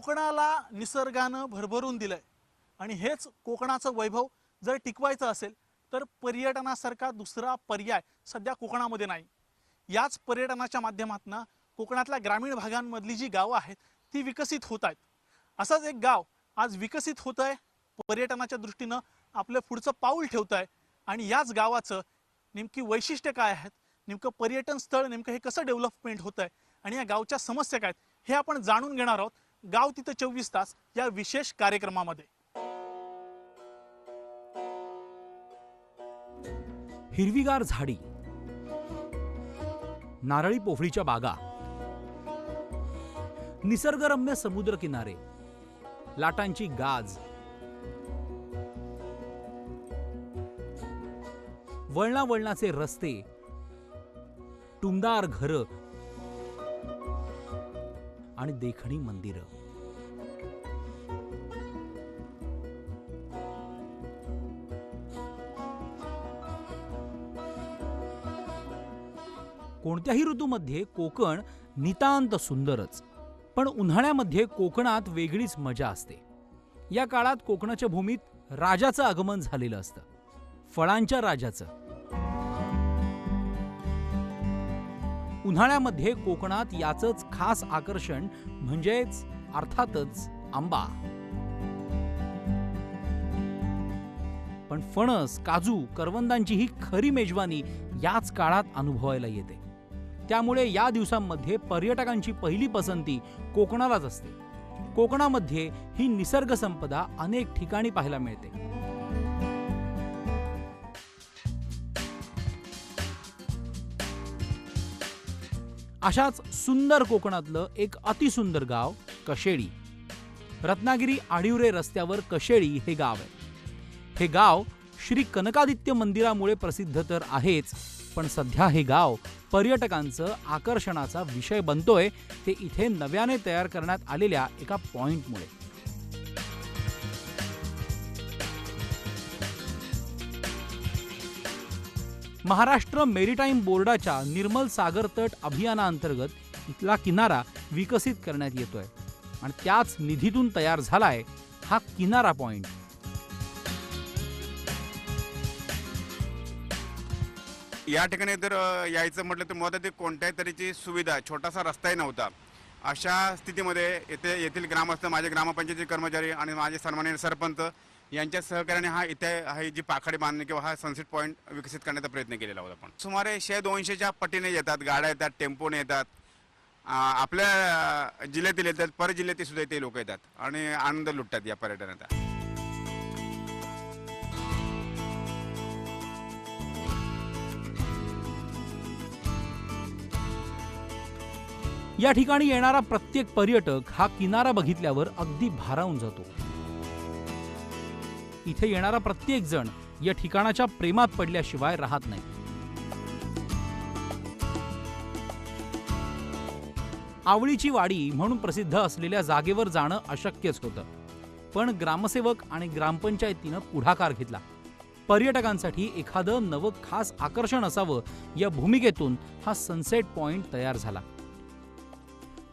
कोकणाला निसर्गानं भरभरून दिलंय. आणि हेच कोकणाचं वैभव जर टिकवायचं असेल तर पर्यटनासारखा दुसरा पर्याय सध्या कोकणामध्ये नाही. याच पर्यटनाच्या माध्यमातून कोकणातल्या ग्रामीण भागांमधली जी गावं आहेत ती विकसित होत आहेत. असंच एक गाव आज विकसित होत आहे पर्यटनाच्या दृष्टीनं आपलं पुढचं पाऊल ठेवत आहे. आणि याच गावाचं नेमकी वैशिष्ट्य काय आहेत नेमकं पर्यटन स्थळ नेमकं हे कसं डेव्हलपमेंट होत आहे आणि या गावच्या समस्या काय आहेत हे आपण जाणून घेणार आहोत. गाव तिथं चोवीस तास या विशेष कार्यक्रमामध्ये. हिरवीगार झाडी. नारळी पोफळीच्या बागा. निसर्गरम्य समुद्र किनारे लाटांची गाज. वळणा वळणाचे रस्ते. टुमदार घरं. आणि देखणी मंदिरं. कोणत्याही ऋतूमध्ये कोकण नितांत सुंदरच पण उन्हाळ्यामध्ये कोकणात वेगळीच मजा असते. या काळात कोकणाच्या भूमीत राजाचं आगमन झालेलं असतं. फळांच्या राजाचं उन्हाळ्यामध्ये कोकणात याचंच खास आकर्षण म्हणजेच अर्थातच आंबा. पण फणस काजू करवंदांची ही खरी मेजवानी याच काळात अनुभवायला येते. त्यामुळे या दिवसांमध्ये पर्यटकांची पहिली पसंती कोकणालाच असते. कोकणामध्ये ही निसर्ग संपदा अनेक ठिकाणी पाहायला मिळते. अशाच सुंदर कोकणातलं एक अतिसुंदर गाव कशेळी. रत्नागिरी आडिवरे रस्त्यावर कशेळी हे गाव आहे. हे गाव श्री कनकादित्य मंदिरामुळे प्रसिद्ध तर आहेच पण सध्या हे गाव पर्यटकांचं आकर्षणाचा विषय बनतोय ते इथे नव्याने तयार करण्यात आलेल्या एका पॉइंटमुळे महाराष्ट्र मेरीटाईम बोर्डाच्या निर्मल सागर तट अभियानाअंतर्गत इथला किनारा विकसित करण्यात येतोय. आणि त्याच निधीतून तयार झालाय हा किनारा पॉइंट. या ठिकाणी जर यायचं म्हटलं तर मुळात ते कोणत्याही तऱ्हेची सुविधा छोटासा रस्ताही नव्हता. अशा स्थितीमध्ये येथे येथील ग्रामस्थ माझे ग्रामपंचायतीचे कर्मचारी आणि माझे सन्माननीय सरपंच यांच्या सहकार्याने हा इथे हा जी पाखाडी बांधणी किंवा हा सनसेट पॉईंट विकसित करण्याचा प्रयत्न केलेला होता आपण. सुमारे शे दोनशेच्या पटीने येतात गाड्या येतात टेम्पोने येतात. आपल्या जिल्ह्यातील येतात पर जिल्ह्यातील सुद्धा इथे लोक येतात आणि आनंद लुटतात या पर्यटनाचा. या ठिकाणी येणारा प्रत्येक पर्यटक हा किनारा बघितल्यावर अगदी भारावून जातो. इथे येणारा प्रत्येक जण या ठिकाणाच्या प्रेमात पडल्याशिवाय राहत नाही. आवळीची वाडी म्हणून प्रसिद्ध असलेल्या जागेवर जाणं अशक्यच होतं. पण ग्रामसेवक आणि ग्रामपंचायतीनं पुढाकार घेतला. पर्यटकांसाठी एखादं नवं खास आकर्षण असावं या भूमिकेतून हा सनसेट पॉइंट तयार झाला.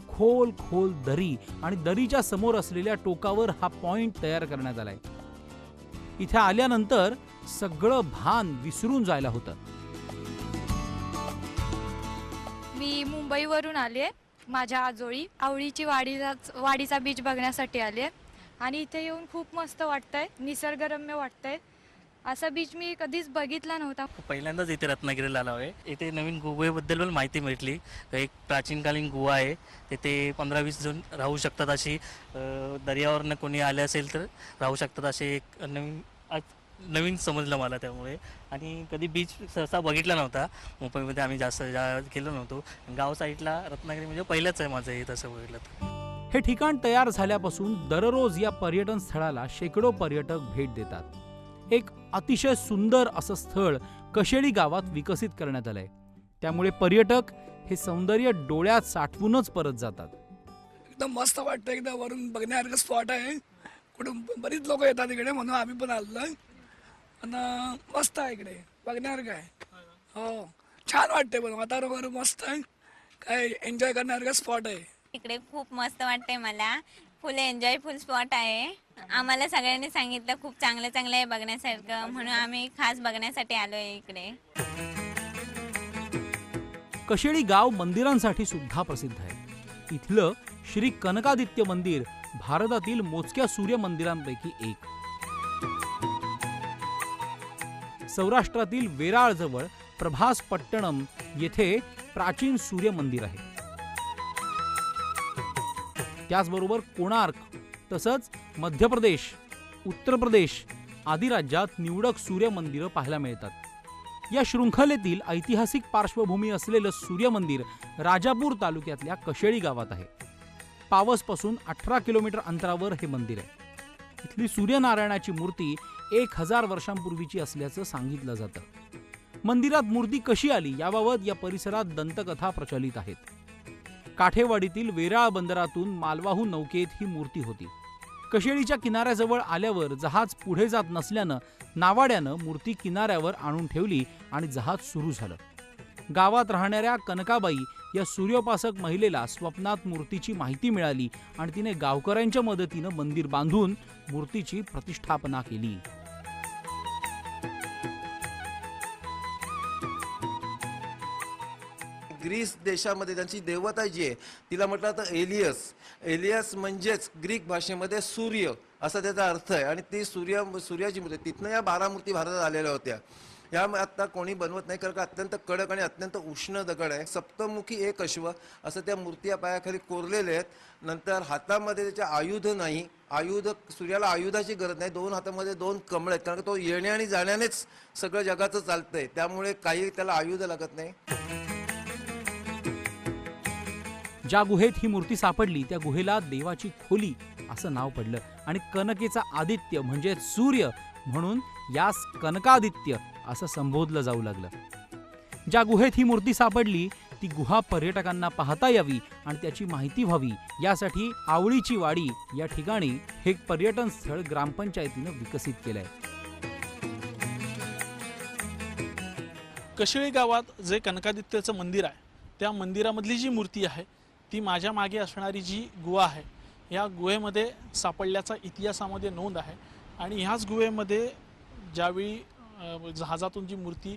खोल खोल दरी आणि दरीच्या समोर असलेल्या टोकावर हा पॉइंट तयार करण्यात आलाय. इथे आल्यानंतर सगळं भान विसरून जायला होतं. मी मुंबईवरून आले माझ्या आजोळी आवळीची वाडीचा वाडीचा बीच बघण्यासाठी आले आणि इथे येऊन खूप मस्त वाटतंय. निसर्गरम्य वाटतंय. असा बीच मी कधीच बघितला नव्हता. पहिल्यांदाच इथे रत्नागिरीला आलो आहे. इथे नवीन गोव्याबद्दल पण माहिती भेटली एक प्राचीनकालीन गोवा आहे. तिथे पंधरा वीस जण राहू शकतात अशी दर्यावरनं कोणी आले असेल तर राहू शकतात असे एक नवीन आज नवीन समजलं मला त्यामुळे. आणि कधी बीच सहसा बघितला नव्हता. मुंबईमध्ये आम्ही जास्त जा गेलो नव्हतो. गाव साईडला रत्नागिरी म्हणजे पहिलंच आहे माझं हे तसं बघितलं तर. हे ठिकाण तयार झाल्यापासून दररोज या पर्यटन स्थळाला शेकडो पर्यटक भेट देतात. एक अतिशय सुंदर असं स्थळ कशेळी गावात विकसित करण्यात आलंय. त्यामुळे पर्यटक हे सौंदर्य डोळ्यात साठवूनच परत जातात. एकदम मस्त वाटतं एकदम वरून बघण्यासारखं स्पॉट आहे. कुठून बरीच लोक येतात इकडे म्हणून आम्ही पण आलोय आणि मस्त आहे इकडे. बघण्यासारखं आहे. हो. छान वाटते पण वातावरण वगैरे मस्त आहे. काय एन्जॉय करण्यासारखं स्पॉट आहे. इकडे खूप मस्त वाटते मला. फुल एन्जॉयफुल स्पॉट आहे. आम्हाला सगळ्यांनी सांगितलं खूप चांगलं चांगलं आहे बघण्यासारखं म्हणून आम्ही खास बघण्यासाठी आलो आहे इकडे. कशेळी गाव मंदिरांसाठी सुद्धा प्रसिद्ध आहे. इथलं श्री कनकादित्य मंदिर भारतातील मोजक्या सूर्य मंदिरांपैकी एक. सौराष्ट्रातील वेराळजवळ प्रभास पट्टणम येथे प्राचीन सूर्य मंदिर आहे. त्याचबरोबर कोणार्क तसंच मध्य प्रदेश उत्तर प्रदेश आदी राज्यात निवडक सूर्य मंदिरं पाहायला मिळतात. या शृंखलेतील ऐतिहासिक पार्श्वभूमी असलेलं सूर्यमंदिर राजापूर तालुक्यातल्या कशेळी गावात आहे. पावसपासून अठरा किलोमीटर अंतरावर हे मंदिर आहे. इथली सूर्यनारायणाची मूर्ती एक हजार वर्षांपूर्वीची असल्याचं सांगितलं जातं. मंदिरात मूर्ती कशी आली याबाबत या परिसरात दंतकथा प्रचलित आहेत. काठेवाडीतील वेराळ बंदरातून मालवाहू नौकेत ही मूर्ती होती. कशेळीच्या किनाऱ्याजवळ आल्यावर जहाज पुढे जात नसल्यानं नावाड्यानं मूर्ती किनाऱ्यावर आणून ठेवली आणि जहाज सुरू झालं. गावात राहणाऱ्या कनकाबाई या सूर्योपासक महिलेला स्वप्नात मूर्तीची माहिती मिळाली आणि तिने गावकऱ्यांच्या मदतीनं मंदिर बांधून मूर्तीची प्रतिष्ठापना केली. ग्रीस देशामध्ये त्यांची देवता जी आहे तिला म्हटलं तर एलियस. एलियस म्हणजेच ग्रीक भाषेमध्ये सूर्य असा त्याचा अर्थ आहे. आणि ती सूर्य सूर्याची मूर्ती तिथनं या बारा मूर्ती भारतात आलेल्या होत्या. ह्या आता कोणी बनवत नाही कारण का अत्यंत कडक आणि अत्यंत उष्ण दगड आहे. सप्तमुखी एक अश्व असं त्या मूर्ती या पायाखाली कोरलेले आहेत. नंतर हातामध्ये त्याचे आयुध नाही. आयुध सूर्याला आयुधाची गरज नाही. दोन हातामध्ये दोन कमळ आहेत कारण तो येण्या आणि जाण्यानेच सगळं जगाचं चालतंय. त्यामुळे काही त्याला आयुध लागत नाही. ज्या गुहेत ही मूर्ती सापडली त्या गुहेला देवाची खोली असं नाव पडलं. आणि कनकेचा आदित्य म्हणजे सूर्य म्हणून यास कनकादित्य असं संबोधलं जाऊ लागलं. ज्या गुहेत ही मूर्ती सापडली ती गुहा पर्यटकांना पाहता यावी आणि त्याची माहिती व्हावी. यासाठी आवळीची वाडी या ठिकाणी हे पर्यटन स्थळ ग्रामपंचायतीनं विकसित केलंय. कशिळी गावात जे कनकादित्याचं मंदिर आहे त्या मंदिरामधली जी मूर्ती आहे ती माझ्या मागे असणारी जी गुहा आहे ह्या गुहेमध्ये सापडल्याचा इतिहासामध्ये नोंद आहे. आणि ह्याच गुहेमध्ये ज्यावेळी जहाजातून जी मूर्ती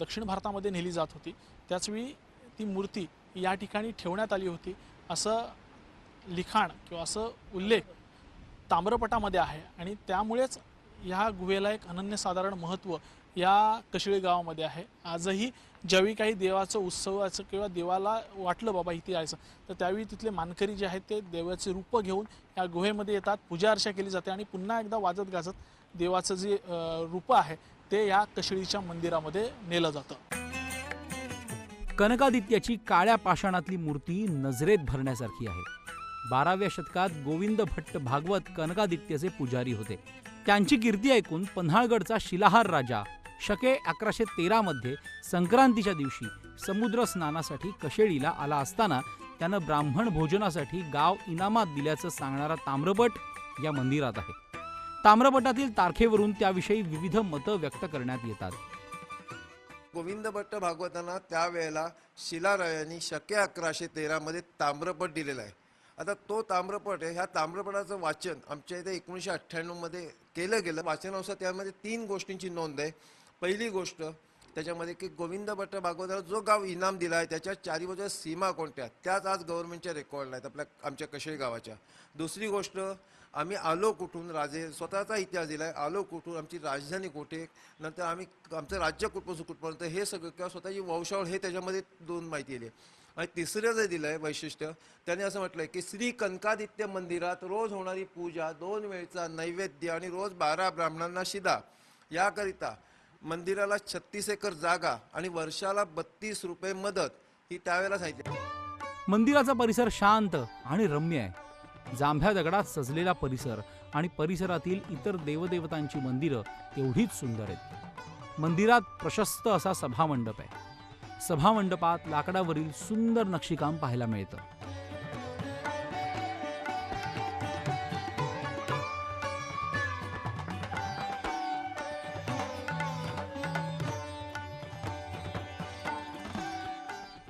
दक्षिण भारतामध्ये नेली जात होती त्याचवेळी ती मूर्ती या ठिकाणी ठेवण्यात आली होती. असं लिखाण किंवा असं उल्लेख ताम्रपटामध्ये आहे. आणि त्यामुळेच ह्या गुहेला एक अनन्यसाधारण महत्त्व या कशिळी गावामध्ये आहे. आजही ज्यावेळी काही देवाचं उत्सवाचं किंवा देवाला वाटलं बाबा इथे यायचं तर त्यावेळी तिथले मानकरी जे आहेत ते देवाचे रूप घेऊन या गुहेमध्ये येतात पूजा अर्चा केली जाते आणि पुन्हा एकदा वाजत गाजत देवाचं जे रूप आहे ते या कशिळीच्या मंदिरामध्ये नेलं जातं. कनकादित्याची काळ्या पाषाणातली मूर्ती नजरेत भरण्यासारखी आहे. बाराव्या शतकात गोविंद भट्ट भागवत कनकादित्यचे पुजारी होते. त्यांची कीर्ती ऐकून पन्हाळगडचा शिलाहार राजा शके अकराशे तेरामध्ये संक्रांतीच्या दिवशी समुद्र स्नानासाठी कशेळीला आला असताना त्यानं ब्राह्मण भोजनासाठी गाव इनामात दिल्याचं सांगणारा ताम्रपट या मंदिरात आहे. ताम्रपटातील तारखेवरून त्याविषयी विविध मतं व्यक्त करण्यात येतात. गोविंद भट्ट भागवतांना त्यावेळेला शिलारायांनी शके अकराशे तेरामध्ये ताम्रपट दिलेला आहे. आता तो ताम्रपट आहे ह्या ताम्रपटाचं वाचन आमच्या इथे एकोणीसशे अठ्ठ्याण्णवमध्ये केलं गेलं. वाचनानुसार त्यामध्ये तीन गोष्टींची नोंद आहे. पहिली गोष्ट त्याच्यामध्ये की गोविंद भट्ट भागवताला जो गाव इनाम दिला आहे त्याच्या चारी बाजूच्या सीमा कोणत्या त्याच आज गव्हर्नमेंटच्या रेकॉर्डला आहेत आपल्या आमच्या कशेळी गावाच्या. दुसरी गोष्ट आम्ही आलो कुठून? राजे स्वतःचा इतिहास दिला आहे आलो कुठून? आमची राजधानी कुठे? नंतर आम्ही आमचं राज्य कुठपासून कुठपर्यंत? हे सगळं किंवा स्वतःची वंशावळ हे त्याच्यामध्ये दोन माहिती दिली आहे. आणि तिसरं जे दिलं आहे वैशिष्ट्य त्याने असं म्हटलं आहे की श्री कनकादित्य मंदिरात रोज होणारी पूजा दोन वेळचा नैवेद्य आणि रोज बारा ब्राह्मणांना शिदा. याकरिता मंदिराला छत्तीस एकर जागा आणि वर्षाला बत्तीस रुपये मदत ही त्यावेळेला सांगितली. मंदिराचा परिसर शांत आणि रम्य आहे. जांभ्या दगडात सजलेला परिसर आणि परिसरातील इतर देवदेवतांची मंदिरं तेवढीच सुंदर आहेत. मंदिरात प्रशस्त असा सभामंडप आहे. सभामंडपात लाकडावरील सुंदर नक्षीकाम पाहायला मिळतं.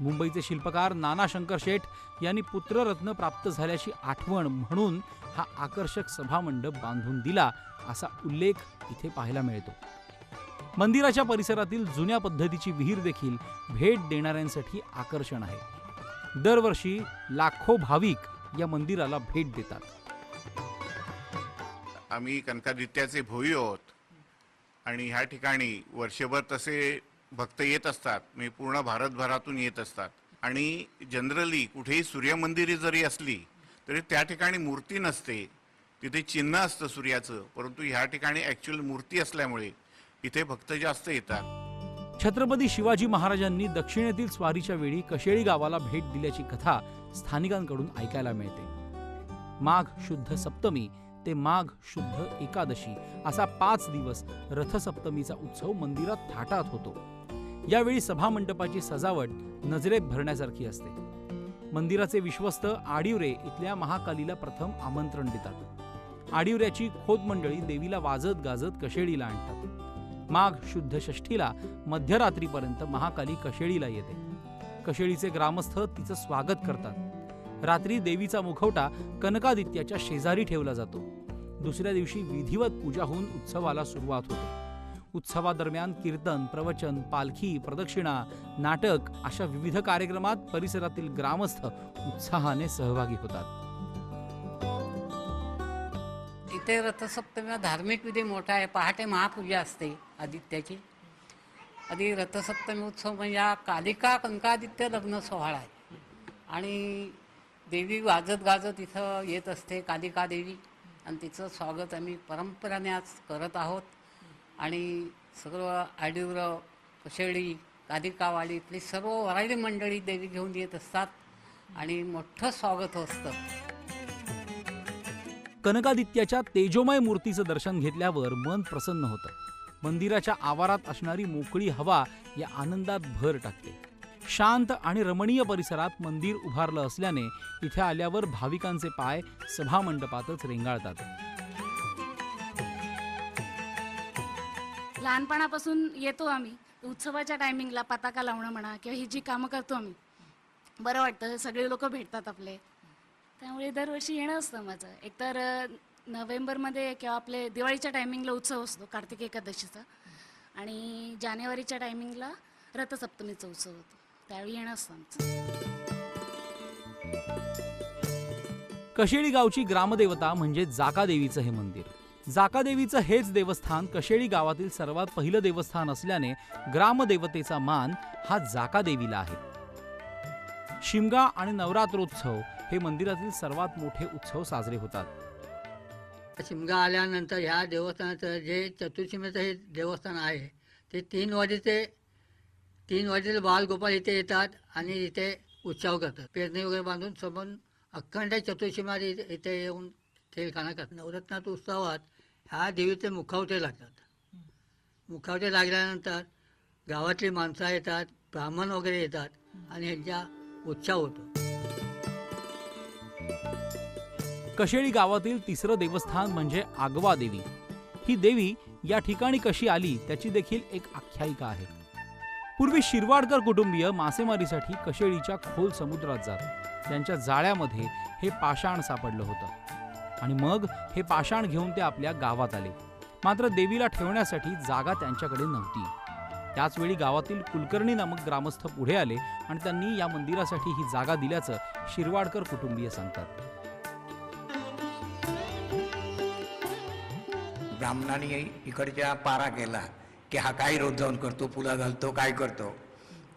मुंबईचे शिल्पकार नाना शंकर शेठ यांनी पुत्ररत्न प्राप्त झाल्याची आठवण म्हणून हा आकर्षक सभामंडप बांधून दिला असा उल्लेख इथे पाहायला मिळतो. मंदिराच्या परिसरातील जुन्या पद्धतीची विहीर देखील भेट देणाऱ्यांसाठी आकर्षण आहे. दरवर्षी लाखो भाविक या मंदिराला भेट देतात. आम्ही कनकादित्याचे भोई आहोत. आणि ह्या ठिकाणी वर्षभर तसे भक्त येत असतात. म्हणजे पूर्ण भारतभरातून येत असतात. आणि जनरली कुठेही सूर्यमंदिरे जरी असली तरी त्या ठिकाणी मूर्ती नसते. तिथे चिन्ह असतं सूर्याचं. परंतु ह्या ठिकाणी ॲक्च्युअल मूर्ती असल्यामुळे इथे भक्त जास्त येतात. छत्रपती शिवाजी महाराजांनी दक्षिणेतील स्वारीच्या वेळी कशेळी गावाला भेट दिल्याची कथा स्थानिकांकडून ऐकायला मिळते. माघ शुद्ध सप्तमी ते माघ शुद्ध एकादशी असा पाच दिवस रथसप्तमीचा उत्सव मंदिरात थाटात होतो. यावेळी सभामंडपाची सजावट नजरेत भरण्यासारखी असते. मंदिराचे विश्वस्त आडिवरे इथल्या महाकालीला प्रथम आमंत्रण देतात. आडिवऱ्याची खोत मंडळी देवीला वाजत गाजत कशेळीला आणतात. माघ शुद्ध षष्ठीला मध्यरात्रीपर्यंत महाकाली कशेळीला येते. कशेळीचे ग्रामस्थ तिचं स्वागत करतात. रात्री देवीचा मुखवटा कनकादित्याच्या शेजारी ठेवला जातो. दुसऱ्या दिवशी विधिवत पूजा होऊन उत्सवाला सुरुवात होते. उत्सवादरम्यान कीर्तन प्रवचन पालखी प्रदक्षिणा नाटक अशा विविध कार्यक्रमात परिसरातील ग्रामस्थ उत्साहाने सहभागी होतात. पहाटे रथसप्तमीला धार्मिक विधी मोठा आहे. पहाटे महापूजा असते आदित्याची. आधी रथसप्तमी उत्सव म्हणजे हा कालिका कंकादित्य लग्न सोहळा आहे. आणि देवी वाजत गाजत इथं येत असते कालिका देवी. आणि तिचं स्वागत आम्ही परंपराने आज करत आहोत. आणि सर्व आडिवर कशेळी कालिकावाडी इथली सर्व वराडी मंडळी देवी घेऊन येत असतात. आणि मोठं स्वागत असतं. कनकादित्याच्या तेजोमय मूर्तीचं दर्शन घेतल्यावर मन प्रसन्न होतं. मंदिराच्या आवारात असणारी मोकळी हवा या आनंदात भर टाकते. शांत आणि रमणीय परिसरात मंदिर उभारलं असल्याने इथे आल्यावर भाविकांचे पाय सभामंडपातच रेंगाळतात. लहानपणापासून येतो आम्ही. उत्सवाच्या टायमिंगला पताका लावणं म्हणा किंवा ही जी कामं करतो आम्ही. बरं वाटतं सगळे लोक भेटतात आपले. त्यामुळे दरवर्षी येणं असतं माझं. एकतर नोव्हेंबरमध्ये किंवा आपले दिवाळीच्या टायमिंगला उत्सव असतो कार्तिक एकादशीचा. आणि जानेवारीच्या टायमिंगला रथसप्तमीचा उत्सव होतो. त्यावेळी येणं असतं आमचं. कशेळी गावची ग्रामदेवता म्हणजे जाकादेवीचं हे मंदिर. जाकादेवीचं हेच देवस्थान कशेळी गावातील सर्वात पहिलं देवस्थान असल्याने ग्रामदेवतेचा मान हा जाकादेवीला आहे. शिमगा आणि नवरात्रोत्सव हे मंदिरातील सर्वात मोठे उत्सव साजरे होतात. शिमगा आल्यानंतर ह्या देवस्थानाचं जे चतुर्शिमेचं हे देवस्थान आहे ते तीन वाजेचे तीन वाजेचे बालगोपाल इथे येतात आणि इथे उत्सव करतात. पेरणी वगैरे बांधून समोर अखंड चतुर्शीमा इथे येऊन खेळखाना करतात. नवरत्नात उत्सवात ह्या देवीचे मुखावटे लागतात. मुखवटे लागल्यानंतर गावातली माणसं येतात ब्राह्मण वगैरे येतात आणि ह्यांचा उत्साह होतो. कशेळी गावातील तिसरं देवस्थान म्हणजे आगवा देवी. ही देवी या ठिकाणी कशी आली त्याची देखील एक आख्यायिका आहे. पूर्वी शिरवाडकर कुटुंबीय मासेमारीसाठी कशेळीच्या खोल समुद्रात जात. त्यांच्या जाळ्यामध्ये हे पाषाण सापडलं होतं. आणि मग हे पाषाण घेऊन ते आपल्या गावात आले. मात्र देवीला ठेवण्यासाठी जागा त्यांच्याकडे नव्हती. त्याचवेळी गावातील कुलकर्णी नामक ग्रामस्थ पुढे आले आणि त्यांनी या मंदिरासाठी ही जागा दिल्याचं शिरवाडकर कुटुंबीय सांगतात. ब्राह्मणाने इकडच्या पारा केला की हा काय रोज जाऊन करतो पुला घालतो काय करतो?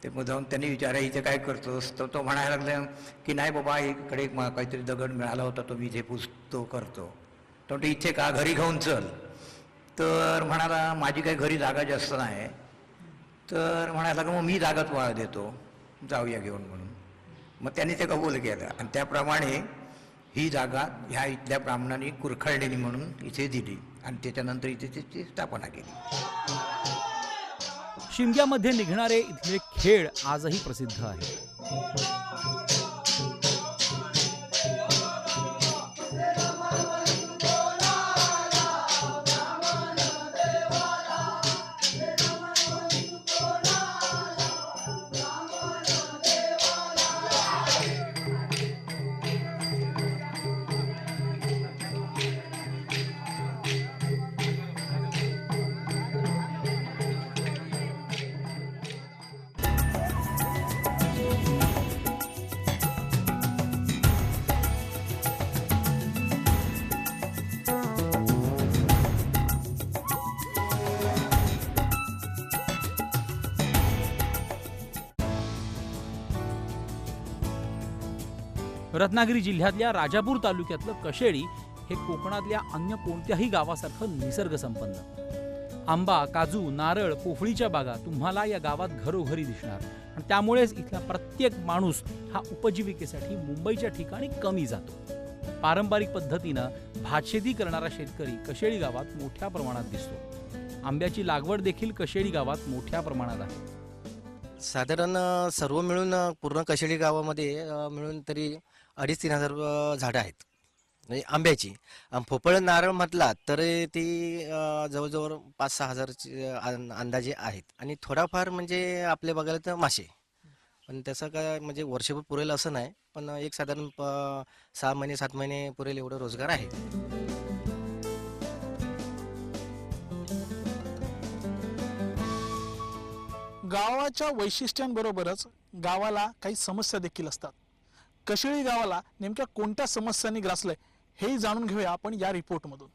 ते मग जाऊन त्यांनी विचारा इथे काय करतोस? तर तो म्हणायला लागला की नाही बाबा इकडे एक मला काहीतरी दगड मिळाला होता तो मी इथे पुसतो करतो. तर म्हणतो इथे का? घरी घेऊन चल. तर म्हणाला माझी काही घरी जागा जास्त नाही. तर म्हणायला लागला मग मी जागा तुम्हाला देतो. जाऊया घेऊन म्हणून. मग त्यांनी ते कबूल केलं. आणि त्याप्रमाणे ही जागा ह्या इथल्या ब्राह्मणांनी कुरखळलेली म्हणून इथे दिली आणि त्याच्यानंतर इथे त्याची स्थापना केली. शिमग्यामध्ये निघणारे इथले खेळ आजही प्रसिद्ध आहेत. रत्नागिरी जिल्ह्यातल्या राजापूर तालुक्यातलं कशेळी हे कोकणातल्या अन्य कोणत्याही गावासारखं निसर्गसंपन्न. आंबा काजू नारळ पोफळीच्या बागा तुम्हाला या गावात घरोघरी दिसणार. आणि त्यामुळेच इथला प्रत्येक माणूस हा उपजीविकेसाठी मुंबईच्या ठिकाणी कमी जातो. पारंपरिक पद्धतीनं भातशेती करणारा शेतकरी कशेळी गावात मोठ्या प्रमाणात दिसतो. आंब्याची लागवड देखील कशेळी गावात मोठ्या प्रमाणात आहे. साधारण सर्व मिळून पूर्ण कशेळी गावामध्ये मिळून तरी अडीच तीन हजार झाडं आहेत. म्हणजे आंब्याची. आणि पोपळ नारळ म्हटला तर ती जवळजवळ पाच सहा हजारची अंदाजे आहेत. आणि थोडाफार म्हणजे आपले बघायला तर मासे. पण त्याचं काय म्हणजे वर्षभर पुरेल असं नाही. पण एक साधारण प- सहा महिने सात महिने पुरेल एवढं रोजगार आहे. गावाच्या वैशिष्ट्यांबरोबरच गावाला काही समस्या देखील असतात. कशेळी गावाला नेमक्या कोणत्या समस्यांनी ग्रासलंय हेही जाणून घेऊया आपण या रिपोर्टमधून.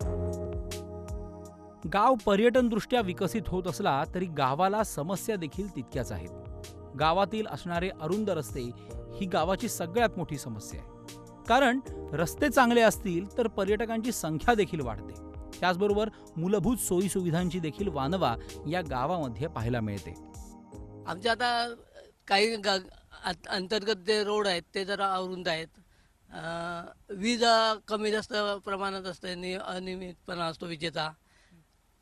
गाव पर्यटनदृष्ट्या विकसित होत असला तरी गावाला समस्या देखील तितक्याच आहेत. गावातील असणारे अरुंद रस्ते ही गावाची सगळ्यात मोठी समस्या आहे. कारण रस्ते चांगले असतील तर पर्यटकांची संख्या देखील वाढते. त्याचबरोबर मूलभूत सोयी सुविधांची देखील वानवा या गावामध्ये पाहायला मिळते. आमच्या आता काही गा आत- अंतर्गत जे रोड आहेत ते जरा अवरुंद आहेत. अं, वीज अं, कमी जास्त प्रमाणात असते नि अनियमितपणा असतो विजेचा.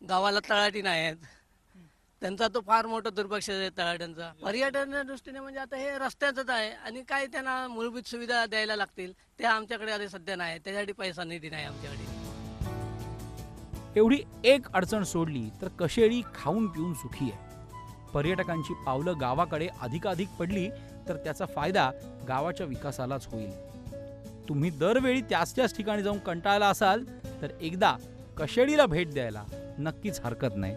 गावाला तळाटी नाही आहेत. त्यांचा तो फार मोठा दुर्लक्ष आहे तळाट्यांचा. पर्यटनाच्या दृष्टीने म्हणजे आता हे रस्त्याचंच आहे आणि काही त्यांना मूलभूत सुविधा द्यायला लागतील त्या आमच्याकडे आता सध्या नाही त्यासाठी पैसा निधी नाही आमच्याकडे. एवढी एक अडचण सोडली तर कशेळी खाऊन पिऊन सुखी आहे. पर्यटकांची पावलं गावाकडे अधिकाधिक पडली तर त्याचा फायदा गावाच्या विकासालाच होईल. तुम्ही दरवेळी त्याच त्याच ठिकाणी जाऊन कंटाळला असाल तर एकदा कशेळीला भेट द्यायला नक्कीच हरकत नाही.